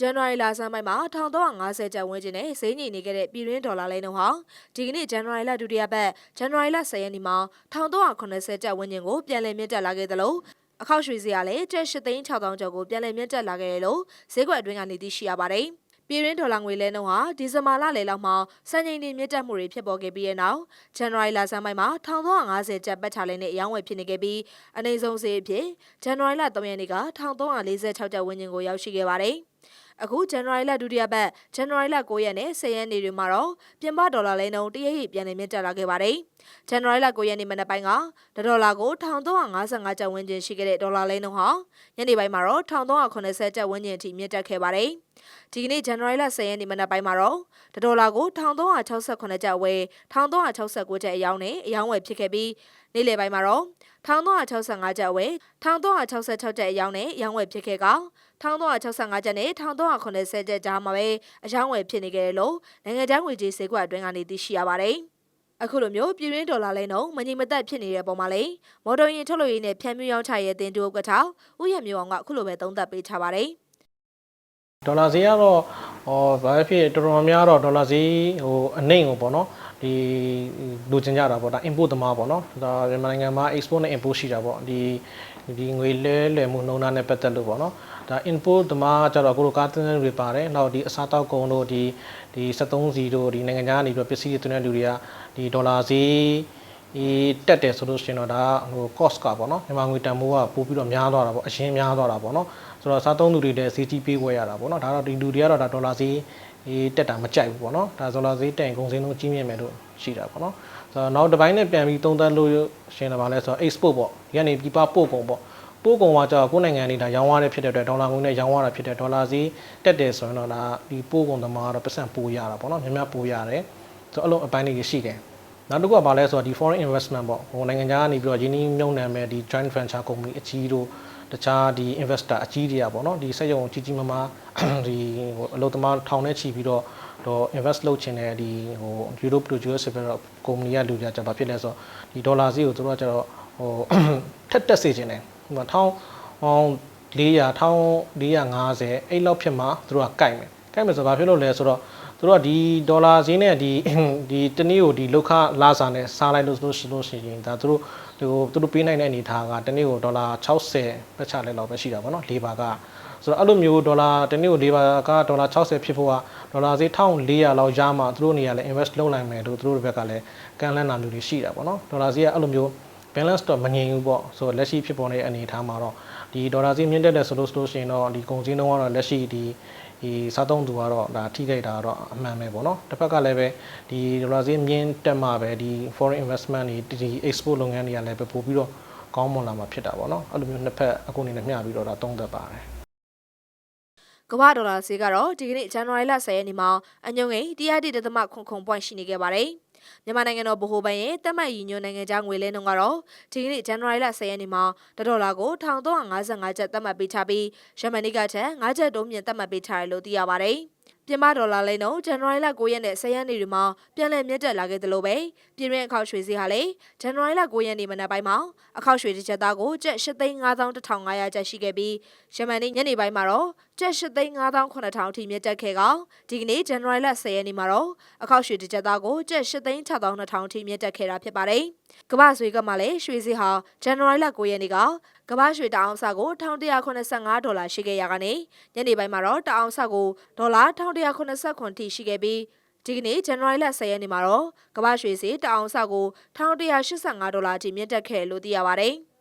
ဇန်နဝါရီလဆန်းပိုင်းမှာ1350ကျပ်ဝန်းကျင်နဲ့ဈေးညီနေခဲ့တဲ့ပြည်တွင်းဒေါ်လာလဲနှုန်းဟာဒီကနေ့ဇန်နဝါရီလဒုတိယပတ်ဇန်နဝါရီလ10ရက်နေ့မှာ1380ကျပ်ဝန်းကျင်ကိုပြန်လည်မြင့်တက်လာခဲ့သလိုအခောက်ရွှေဈေးကလည်းကျပ်8သိန်း6000ကျော်ကိုပြန်လည်မြင့်တက်လာခဲ့တယ်လို့ဈေးကွက်အတွင်းကနေသိရှိရပါတယ်။ပြည်ရင်းဒေါ်လာငွေလဲနှုန်းဟာဒီဇင်ဘာလလယ်လောက်မှာစံချိန်တင်မြင့်တက်မှုတွေဖြစ်ပေါ်ခဲ့ပြီးတဲ့နောက်ဇန်နဝါရီလဆန်းပိုင်းမှာ1350ကျပ်ပတ်ချလဲနဲ့အယောင်းဝယ်ဖြစ်နေခဲ့ပြီးအနေဆုံးဈေးအဖြစ်ဇန်နဝါရီလ3ရက်နေ့က1346ကျပ်ဝန်းကျင်ကိုရောက်ရှိခဲ့ပါတယ်။ အခုဇန်နဝါရီလဒုတိယပတ်ဇန်နဝါရီလ9ရက်နဲ့10ရက်နေ့တွေမှာတော့ပြင်ပဒေါ်လာလဲနှုန်းတရရိပ်ပြန်လည်မြင့်တက်လာခဲ့ပါတယ်။ဇန်နဝါရီလ9ရက်နေ့မနက်ပိုင်းကဒေါ်လာကို1355ကျပ်ဝန်းကျင်ရှိခဲ့တဲ့ဒေါ်လာလဲနှုန်းဟာညနေပိုင်းမှာတော့1380ကျပ်ဝန်းကျင်အထိမြင့်တက်ခဲ့ပါတယ်။ဒီကနေ့ဇန်နဝါရီလ10ရက်နေ့မနက်ပိုင်းမှာတော့ဒေါ်လာကို1368ကျပ်ဝယ်1369ကျပ်အယောင်းနဲ့အယောင်းဝယ်ဖြစ်ခဲ့ပြီးနေ့လယ်ပိုင်းမှာတော့1365ကျပ်ဝယ်1366ကျပ်အယောင်းနဲ့အယောင်းဝယ်ဖြစ်ခဲ့က1365ကျပ်နဲ့1380ကျပ်ကြားမှာပဲအယောင်းဝယ်ဖြစ်နေကြတယ်လို့နိုင်ငံခြားငွေကြေးဈေးကွက်အတွင်းကနေသိရှိရပါတယ်။အခုလိုမျိုးပြည်ရင်းဒေါ်လာလဲနှုန်းမငြိမ်မသက်ဖြစ်နေတဲ့ပုံမှာလေမော်တော်ယာဉ်ထုတ်လို့ရင်းနဲ့ဖြန့်မြူရောင်းချရဲ့တင်တူဥက္ကဋ္ဌဦးရမျိုးအောင်ကအခုလိုပဲသုံးသပ်ပေးထားပါတယ်။ဒေါ်လာဈေးကတော့ဟောဘာဖြစ်တော်တော်များတော့ဒေါ်လာဈေးဟိုအနှိမ့်ကိုပေါ့နော် ဒီလိုချင်ကြတာပေါ့ဒါ import သမားပေါ့နော်ဒါမြန်မာနိုင်ငံမှာ export နဲ့ import ရှိတာပေါ့ဒီဒီငွေလဲလွယ်မှုနှုန်းသားနဲ့ပတ်သက်လို့ပေါ့နော်ဒါ import သမားကျတော့ကိုလိုကားတင်တဲ့လူတွေပါတယ်နောက်ဒီအစားတောက်ကုန်တို့ဒီဒီ73စီတို့ဒီနိုင်ငံခြားကနေပြီးတော့ပစ္စည်းတွေတင်တဲ့လူတွေကဒီဒေါ်လာဈေးဒီတက်တယ်ဆိုလို့ရှိရင်တော့ဒါဟို cost ကပေါ့နော်မြန်မာငွေတန်ဖိုးကပို့ပြီးတော့များသွားတာပေါ့အရှင်းများသွားတာပေါ့နော်ဆိုတော့စားသုံးသူတွေလည်းဈေးကြီးပေးဝယ်ရတာပေါ့နော်ဒါတော့ဒီလူတွေကတော့ဒါဒေါ်လာဈေး တက်တာမကြိုက်ဘူးပေါ့နော်ဒါဒေါ်လာဈေးတက်ရင်ကုန်စည်နှုန်းကြီးမြင့်မယ်လို့ရှိတာပေါ့နော်ဆိုတော့နောက်တစ်ပိုင်းနဲ့ပြန်ပြီးသုံးသပ်လို့ရှင်တယ်ပါလဲဆိုတော့ export ပေါ့ဒီကနေပြပပို့ကုန်ပေါ့ပို့ကုန်ကကြောက်ကိုယ်နိုင်ငံနေတာရောင်းရတဲ့ဖြစ်တဲ့အတွက်ဒေါ်လာငွေနဲ့ရောင်းရတာဖြစ်တဲ့ဒေါ်လာဈေးတက်တယ်ဆိုရင်တော့ဒါဒီပို့ကုန်သမားကတော့ပတ်စံပိုးရတာပေါ့နော်များများပိုးရတယ်ဆိုတော့အဲ့လိုအပိုင်းတွေရှိတယ်နောက်တစ်ခုကဘာလဲဆိုတော့ဒီ foreign investment ပေါ့ဟိုနိုင်ငံခြားကနေပြီးတော့ယင်းနှီးမြှုပ်နှံမဲ့ဒီ joint venture company အကြီးတို့ တခြားဒီ investor အကြီးတွေကပေါ့နော်ဒီစက်ရုံကြီးကြီးမားမားဒီဟိုအလုပ်သမားထောင်နဲ့ချီပြီးတော့တော့ invest လုပ်ချင်တဲ့ဒီဟို Europe producer ဆိုပြီးတော့ company ကလူတွေကจะဘာဖြစ်လဲဆိုတော့ဒီဒေါ်လာဈေးကိုသူတို့ကကျတော့ဟိုထက်တက်စေချင်တယ်ဟိုမှာထောင်းဟောင်း400 1450အဲ့လောက်ဖြစ်မှာသူတို့ကကြိုက်မယ်ကြိုက်မယ်ဆိုတော့ဘာဖြစ်လို့လဲဆိုတော့ သူတို့ကဒီဒေါ်လာဈေးနဲ့ဒီဒီတနည်းကိုဒီလောက်ခလာစာနဲ့စားလိုက်လို့ဆိုလို့ရှိရင်ဒါသူတို့ဟိုသူတို့ပေးနိုင်တဲ့အနေထားကတနည်းကိုဒေါ်လာ60ပဲချလိုက်လောက်ပဲရှိတာပေါ့နော်လေးပါကဆိုတော့အဲ့လိုမျိုးဒေါ်လာတနည်းကိုလေးပါကဒေါ်လာ60ဖြစ်ဖို့ကဒေါ်လာဈေး1400လောက်ရမှသူတို့နေရာလဲ invest လုပ်နိုင်မယ်လို့သူတို့ဘက်ကလည်းကမ်းလှမ်းတာမျိုးတွေရှိတာပေါ့နော်ဒေါ်လာဈေးကအဲ့လိုမျိုး balance တော့မငြိမ်ဘူးပေါ့ဆိုတော့လက်ရှိဖြစ်ပေါ်နေတဲ့အနေအထားမှာတော့ဒီဒေါ်လာဈေးမြင့်တက်တယ်ဆိုလို့ဆိုလို့ရှိရင်တော့ဒီကုန်စည်နှုန်းကတော့လက်ရှိဒီ ဒီစားသုံးသူကတော့ဒါထိခိုက်တာတော့အမှန်ပဲပေါ့နော်တစ်ဖက်ကလည်းပဲဒီဒေါ်လာဈေးမြင့်တက်မှပဲဒီ foreign investment တွေဒီ export လုပ်ငန်းတွေကလည်းပဲပို့ပြီးတော့ကောင်းမွန်လာမှာဖြစ်တာပေါ့နော်အဲ့လိုမျိုးနှစ်ဖက်အခုအနေနဲ့မျှပြီးတော့ဒါသုံးသပ်ပါတယ်ကမ္ဘာဒေါ်လာဈေးကတော့ဒီကနေ့ဇန်နဝါရီလ10ရက်နေ့မှာအညုံငိမ့်101.00ခုပွိုင်ရှိနေခဲ့ပါတယ်။ မြန်မာနိုင်ငံတော်ဗဟိုဘဏ်ရဲ့တက်မှတ်ရည်ညွှန်းနိုင်ငံခြားငွေလဲနှုန်းကတော့ဒီကနေ့ဇန်နဝါရီလ10ရက်နေ့မှာဒေါ်လာကို1355ကျပ်တက်မှတ်ပေးချပြီးယမန်နီကထက်5ကျပ်တိုးမြင့်တက်မှတ်ပေးချတယ်လို့သိရပါတယ်။ပြင်ပဒေါ်လာလဲနှုန်းဇန်နဝါရီလ9ရက်နဲ့10ရက်နေ့တွေမှာပြန်လည်မြင့်တက်လာခဲ့သလိုပဲပြည်တွင်းအခောက်ရွှေဈေးဟာလည်းဇန်နဝါရီလ9ရက်နေ့မနက်ပိုင်းမှာအခောက်ရွှေတစ်ချက်သားကိုကျပ်8,5500ကျပ်ရှိခဲ့ပြီးယမန်နေ့ညနေပိုင်းမှာတော့ ကျပ်8,5000အထိမြင့်တက်ခဲ့ကောင်ဒီကနေ့ဇန်နဝါရီလ10ရက်နေ့မှာတော့အခောက်ရွှေတစ်ချက်သားကိုကျပ်8,6200အထိမြင့်တက်ခဲ့တာဖြစ်ပါတယ်။ကမ္ဘာရွှေကမှလည်းရွှေဈေးဟာဇန်နဝါရီလ9ရက်နေ့ကကမ္ဘာရွှေတအောင်စကို1185ဒေါ်လာရှိခဲ့ရကနေညနေပိုင်းမှာတော့တအောင်စကိုဒေါ်လာ1189ထိရှိခဲ့ပြီးဒီကနေ့ဇန်နဝါရီလ10ရက်နေ့မှာတော့ကမ္ဘာရွှေဈေးတအောင်စကို1185ဒေါ်လာအထိမြင့်တက်ခဲ့လို့သိရပါတယ်။